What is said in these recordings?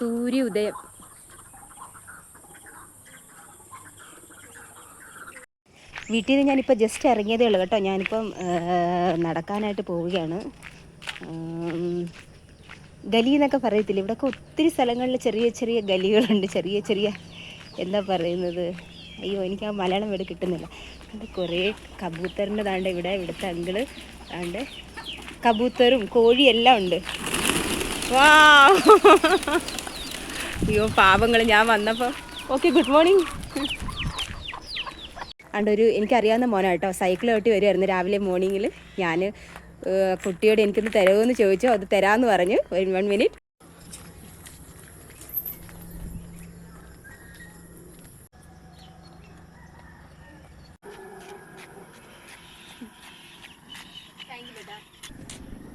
സൂര്യ ഉദയം വീട്ടിൽ നിന്ന് ഞാനിപ്പോൾ ജസ്റ്റ് ഇറങ്ങിയതേ ഉള്ളൂ കേട്ടോ. ഞാനിപ്പം നടക്കാനായിട്ട് പോവുകയാണ്. ഗലി എന്നൊക്കെ പറയത്തില്ല? ഇവിടെയൊക്കെ ഒത്തിരി സ്ഥലങ്ങളിൽ ചെറിയ ചെറിയ ഗലികളുണ്ട്. ചെറിയ ചെറിയ എന്താ പറയുന്നത്? അയ്യോ എനിക്ക് ആ മലയാളം ഇവിടെ കിട്ടുന്നില്ല. അത് കുറേ കബൂത്തറിന്റെ താണ്ട് ഇവിടെ ഇവിടുത്തെ അങ്കിൾ താണ്ട് കബൂത്തറും കോഴിയെല്ലാം ഉണ്ട്. വാ! അയ്യോ പാവങ്ങൾ ഞാൻ വന്നപ്പോൾ ഓക്കെ ഗുഡ് മോർണിംഗ് ഒരു എനിക്കറിയാവുന്ന മോനാണ് കേട്ടോ. സൈക്കിൾ കെട്ടി വരുമായിരുന്നു രാവിലെ മോർണിംഗിൽ ഞാൻ കുട്ടിയോട് എനിക്കൊന്ന് തരുമെന്ന് ചോദിച്ചു. അത് തരാമെന്ന് പറഞ്ഞു. വൺ മിനിറ്റ്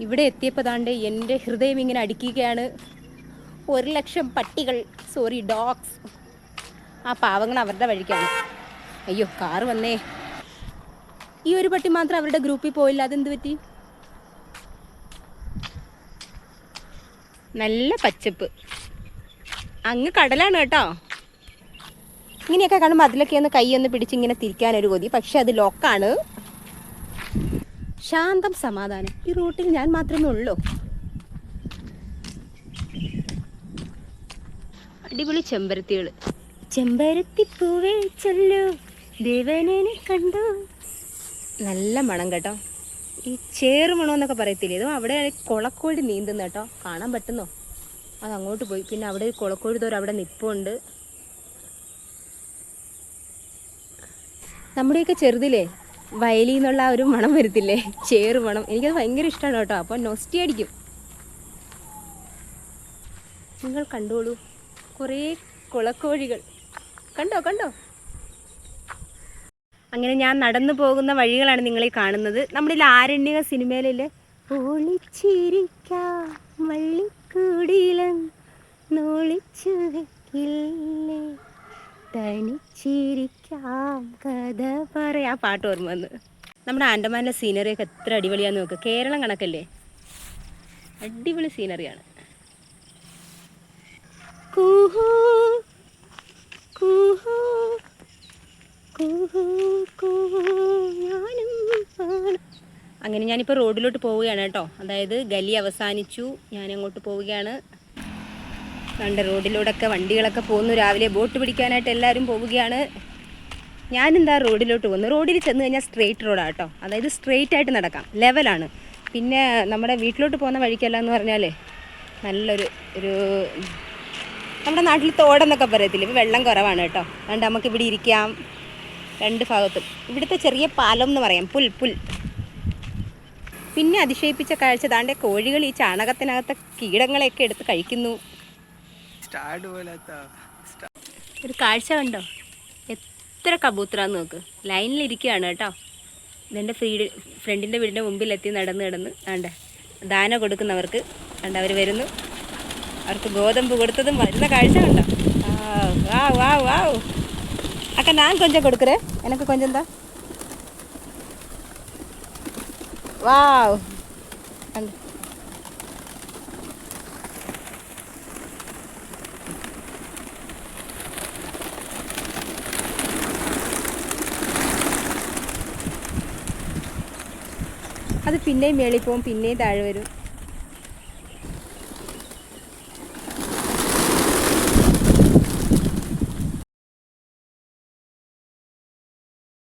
ഇവിടെ എത്തിയപ്പോൾ താണ്ട് എന്റെ ഹൃദയം ഇങ്ങനെ അടിക്കുകയാണ്. ഒരു ലക്ഷം പട്ടികൾ സോറി ഡോഗ്സ് ആ പാവങ്ങൾ അവരുടെ വഴിക്കാണ്. അയ്യോ കാറ് വന്നേ. ഈ ഒരു പട്ടി മാത്രം അവരുടെ ഗ്രൂപ്പിൽ പോയില്ല അതെന്ത് പറ്റി? നല്ല പച്ചപ്പ്. അങ്ങ് കടലാണ് കേട്ടോ. ഇങ്ങനെയൊക്കെ കാണുമ്പോൾ അതിലൊക്കെ ഒന്ന് കൈ ഒന്ന് പിടിച്ച് ഇങ്ങനെ തിരിക്കാനൊരു കൊതി പക്ഷെ അത് ലോക്കാണ് ശാന്തം സമാധാനം. ഈ റൂട്ടിൽ ഞാൻ മാത്രമേ ഉള്ളൂ. അടിപൊളി ചെമ്പരത്തികൾ പൂവേ ചൊല്ലു. ദേവനെ കണ്ടു. നല്ല മണം കേട്ടോ. ഈ ചേറ് മണം എന്നൊക്കെ പറയത്തില്ലേ? ഇതും അവിടെ കുളക്കോഴി നീന്തുന്ന കേട്ടോ. കാണാൻ പറ്റുന്നോ? അത് അങ്ങോട്ട് പോയി. പിന്നെ അവിടെ കുളക്കോഴി തോരം അവിടെ നിപ്പുണ്ട്. നമ്മുടെയൊക്കെ ചെറുതിലേ വയലിൽ നിന്നുള്ള ഒരു മണം വരത്തില്ലേ? ചേറ് മണം. എനിക്കത് ഭയങ്കര ഇഷ്ടമാണ് കേട്ടോ. അപ്പോൾ നൊസ്റ്റി അടിക്കും. നിങ്ങൾ കണ്ടോളൂ. കുറേ കുളക്കോഴികൾ. കണ്ടോ കണ്ടോ? അങ്ങനെ ഞാൻ നടന്നു പോകുന്ന വഴികളാണ് നിങ്ങളീ കാണുന്നത്. നമ്മുടെ ആരണ്യക സിനിമയിലെ ഒളിച്ചിരിക്കാം വള്ളിക്കൂടിയിലും നോളിച്ചു വെക്കില്ലേ? തനിച്ചിരിക്കാം കഥ പറയാ. പാട്ട് ഓർമ്മ വന്ന്. നമ്മുടെ ആൻഡമാനിലെ സീനറിയൊക്കെ എത്ര അടിപൊളിയാന്ന് നോക്ക്. കേരളം കണക്കല്ലേ? അടിപൊളി സീനറിയാണ് അങ്ങനെ ഞാനിപ്പോൾ റോഡിലോട്ട് പോവുകയാണ് കേട്ടോ. അതായത് ഗലി അവസാനിച്ചു. ഞാൻ അങ്ങോട്ട് പോവുകയാണ്. കണ്ട റോഡിലൂടെയൊക്കെ വണ്ടികളൊക്കെ പോകുന്നു രാവിലെ ബോട്ട് പിടിക്കാനായിട്ട് എല്ലാവരും പോവുകയാണ്. ഞാനെന്താ റോഡിലോട്ട് പോകുന്നു റോഡിൽ ചെന്ന് കഴിഞ്ഞാൽ സ്ട്രെയിറ്റ് റോഡാണ് കേട്ടോ. അതായത് സ്ട്രെയിറ്റ് ആയിട്ട് നടക്കാം. ലെവലാണ് പിന്നെ നമ്മുടെ വീട്ടിലോട്ട് പോകുന്ന വഴിക്കല്ല എന്ന് പറഞ്ഞാലേ നല്ലൊരു ഒരു നമ്മുടെ നാട്ടിൽ തോടെന്നൊക്കെ പറയത്തില്ല? ഇപ്പോൾ വെള്ളം കുറവാണ് കേട്ടോ. അതുകൊണ്ട് നമുക്ക് ഇവിടെ ഇരിക്കാം. രണ്ട് ഭാഗത്തും. ഇവിടുത്തെ ചെറിയ പാലം എന്ന് പറയാം. പുൽ പുൽ. പിന്നെ അതിശയിപ്പിച്ച കാഴ്ച താണ്ടെ കോഴികൾ ഈ ചാണകത്തിനകത്തെ കീടങ്ങളെയൊക്കെ എടുത്ത് കഴിക്കുന്നു. ഒരു കാഴ്ച കണ്ടോ? എത്ര കബൂത്തറാന്ന് നോക്ക്. ലൈനിൽ ഇരിക്കുകയാണ് കേട്ടോ. ഇതെന്റെ ഫ്രീഡ് ഫ്രണ്ടിന്റെ വീടിന്റെ മുമ്പിലെത്തി നടന്ന് കിടന്ന് ആണ്ട് ദാന കൊടുക്കുന്നവർക്ക് ആണ്ട് അവർ വരുന്നു. അവർക്ക് ഗോതമ്പ് കൊടുത്തതും വരുന്ന കാഴ്ച കണ്ടോ? ആ വാ വാ വാ അക്ക ഞാൻ കൊഞ്ചം കൊടുക്കറേ എനക്ക് കൊഞ്ചം എന്താ? വാവ്. കണ്ടോ? അത് പിന്നെയും മേളിൽ പോകും പിന്നെയും താഴെ വരും.